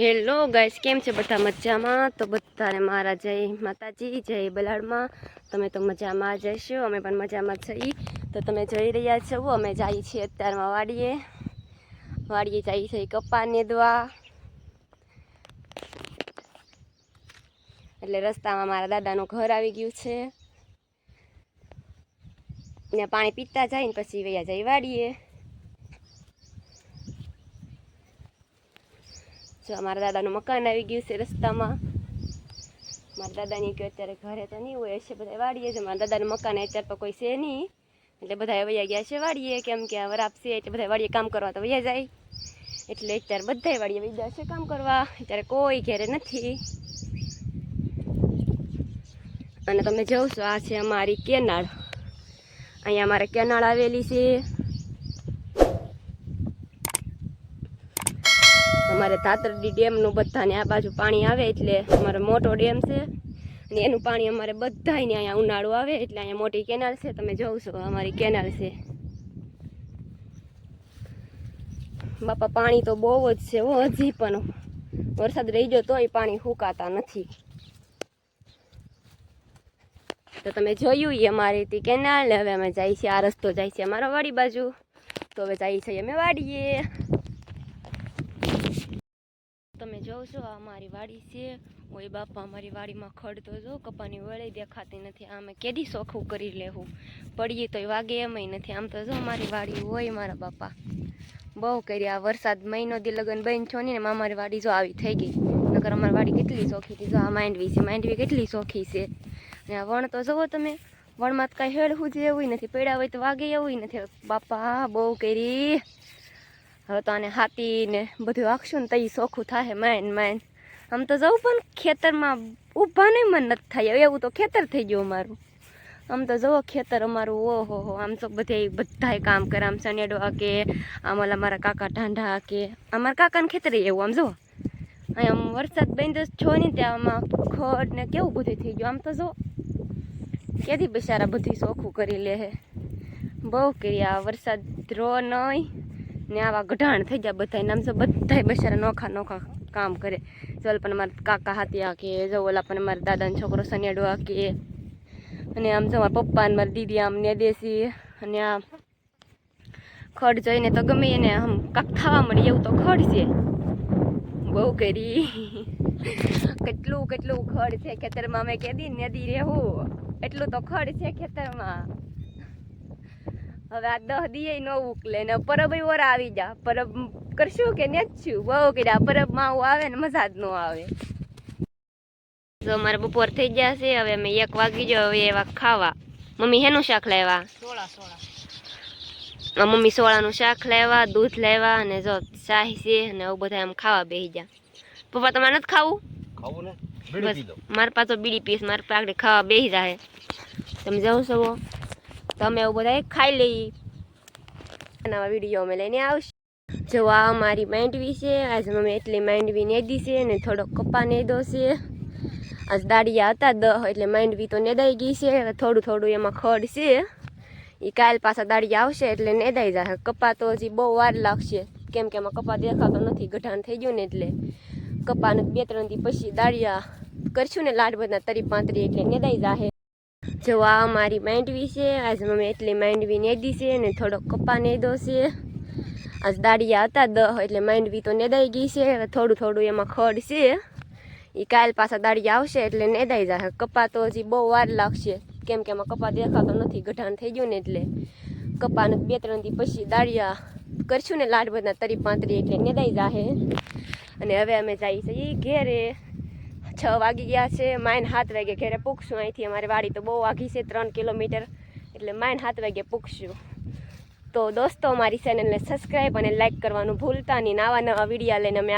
Hello guys, કેમ છે બધા મજામાં? તો બધાને મારા જય માતાજી, જય બલાડમાં. તમે તો મજામાં જ હશો, અમે પણ મજામાં જઈ તો તમે જોઈ રહ્યા છો, અમે જઈએ છીએ અત્યારમાં વાડીએ. વાડીએ જઈએ છીએ કપાને દવા. એટલે રસ્તામાં મારા દાદાનું ઘર આવી ગયું છે. ને પાણી પીતા જાય ને પછી વૈયા જઈ વાડીએ. જો મારા દાદાનું મકાન આવી ગયું છે રસ્તામાં. મારા દાદાની કે અત્યારે ઘરે તો નહીં હોય છે બધા વાડીએ છે. મારા દાદાનું મકાન અત્યારે તો કોઈ છે નહીં. એટલે બધા વૈયા ગયા છે વાડીએ, કેમ કે વરાપ છે, એટલે બધા વાડીએ કામ કરવા તો વૈયા જાય. એટલે અત્યારે બધા વાડીએ વૈયા છે કામ કરવા. અત્યારે કોઈ ઘેરે નથી. અને તમે જોશો, આ છે અમારી કેનાળ. અહીંયા અમારે કેનાળ આવેલી છે. અમારે ધાતરડી ડેમનું બધાને આ બાજુ પાણી આવે એટલે અમારો મોટો ડેમ છે. અને એનું પાણી અમારે બધાને અહીંયા ઉનાળું આવે એટલે અહીંયા મોટી કેનાલ છે. તમે જોઉં અમારી કેનાલ છે. બાપા, પાણી તો બહુ જ છે હો, હજી પણ. વરસાદ રહી ગયો તોય પાણી સુકાતા નથી. તો તમે જોયું એ અમારી હતી કેનાલ. હવે અમે જાય છીએ, આ રસ્તો જાય છે અમારા વાડી બાજુ. તો હવે જાય છે અમે વાડીએ. તમે જોવ છો, આ અમારી વાડી છે. ઓય બાપા અમારી વાડીમાં ખડ તો જો કપાની વળી દેખાતી નથી. આમે કેદી સોખું કરી લેવું? પડીએ તોય વાગે, એમય નથી. આમ તો જો અમારી વાડી હોય મારા બાપા. બહુ કરી આ વરસાદ મહિનો દી લગન બન છો ને અમારી વાડી જો આવી થઈ ગઈ. નકર અમારી વાડી કેટલી સોખી હતી. જો આ માંડવી છે, માંડવી કેટલી સોખી છે. અને આ વણ તો જુઓ તમે, વણમાં તો કાંઈ હેળવું જ એવું નથી. પડ્યા હોય તો વાગે એવું નથી. બાપા, બહુ કરી. હવે તો આને હાથી ને બધું આખશું ને તઈ સોખું થાય માઇન માઇન. આમ તો જવું પણ ખેતરમાં ઊભા નહીં, મન નથી થાય. એવું તો ખેતર થઈ ગયું અમારું. આમ તો જવો ખેતર અમારું, ઓહો હો, આમ તો બધે બધાય કામ કરે. આમ સનેડવા કે આમ ઓલા મારા કાકા ઢાંઢા કે અમારા કાકાને ખેતરે એવું, આમ જુઓ. અહીં આમ વરસાદ બંધ છો ને ત્યાં આમાં ખડ ને કેવું બધું થઈ ગયું. આમ તો જો ક્યાંથી બિચારા બધી સોખું કરી લે બહુ કર્યા વરસાદ રો નહીં. ને આવા ગઢાણ થઈ ગયા બધા નામ તો બધા બિચારા નોખા નોખા કામ કરે. જોલ પણ મારા કાકા હાથિયા કે જો ઓલા પણ મારા દાદાનો છોકરો સનેડવા કે અને આમ જો મારા પપ્પા અને મારી દીદી આમ ને દેશી. અને આ ખડ જોઈને તો ગમે એને આમ કાંક થવા મળે એવું તો ખડ છે. બહુ કરી. કેટલું કેટલું ખડ છે ખેતરમાં. અમે કેદી નદી રહેવું. એટલું તો ખડ છે ખેતરમાં. હવે આ દહ દીએ ન ઉકલે ને પરબ ઓર આવી જા. પરબ કરશું કે ને જ છું? બહુ કર્યા પરબમાં આવું આવે ને મજા જ ન આવે. તો અમારે બપોર થઈ ગયા છે હવે અમે એક વાગી જો હવે એવા ખાવા. મમ્મી હેનું શાક લાવ્યા સોળા સોળા. આ મમ્મી સોળાનું શાક લેવા દૂધ લેવા અને જો શાહી છે અને એવું બધા આમ ખાવા બેસી જા પપ્પા તમારે નથી ખાવું? ખાવું ને? પી પાસે બીડી પીસ મારી પાસે ખાવા બેસી જાય તમે જાઓ છો તમે એવું બધા ખાઈ લઈ નવા વીડિયો અમે લઈને આવશે. જો આ અમારી માંડવી છે. આજે મમ્મી એટલી માંડવી નેદી છે ને થોડો કપા નેદો છે. આજ દાડિયા હતા દહ, એટલે માંડવી તો નેદાઈ ગઈ છે. થોડું થોડું એમાં ખડ છે. એ કાલ પાછા દાડિયા આવશે એટલે નેદાઈ જશે કપા તો હજી બહુ વાર લાગશે. કેમ કે એમાં કપા દેખાતો નથી, ગઢાણ થઈ ગયું ને એટલે. કપાને બે ત્રણ દી પછી દાળિયા કરશું ને લાડ બધા તરી પાંતરી એટલે નેદાઈ જાહે. જો અમારી માંડવી છે. આજે મમ્મી એટલી માંડવી નેદી છે ને થોડો કપા નેદો છે. આજ દાળિયા હતા દહ, એટલે માંડવી તો નેદાઈ ગઈ છે. થોડું થોડું એમાં ખડ છે. એ કાલ પાછા દાળિયા આવશે એટલે નેદાઈ જશે કપા તો હજી બહુ વાર લાગશે. કેમ કે એમાં કપા દેખાતો નથી, ગઢાણ થઈ ગયું ને એટલે. કપાને બે ત્રણ દી પછી દાળિયા કરશું ને લાડ બધા તરી પાંતરી એટલે નેદાઈ જાહે. અને હવે અમે જઈએ છીએ ઘેરે. છ વાગી ગયા છે, માઇન સાત વાગે ઘેરે પૂગશું અહીંથી. અમારી વાડી તો બહુ વાગી છે, ત્રણ કિલોમીટર. એટલે માઇન સાત વાગે પૂગશું. તો દોસ્તો મારી ચેનલને સબસ્ક્રાઈબ અને લાઇક કરવાનું ભૂલતા નહીં. નવા નવા વિડીયા લઈને અમે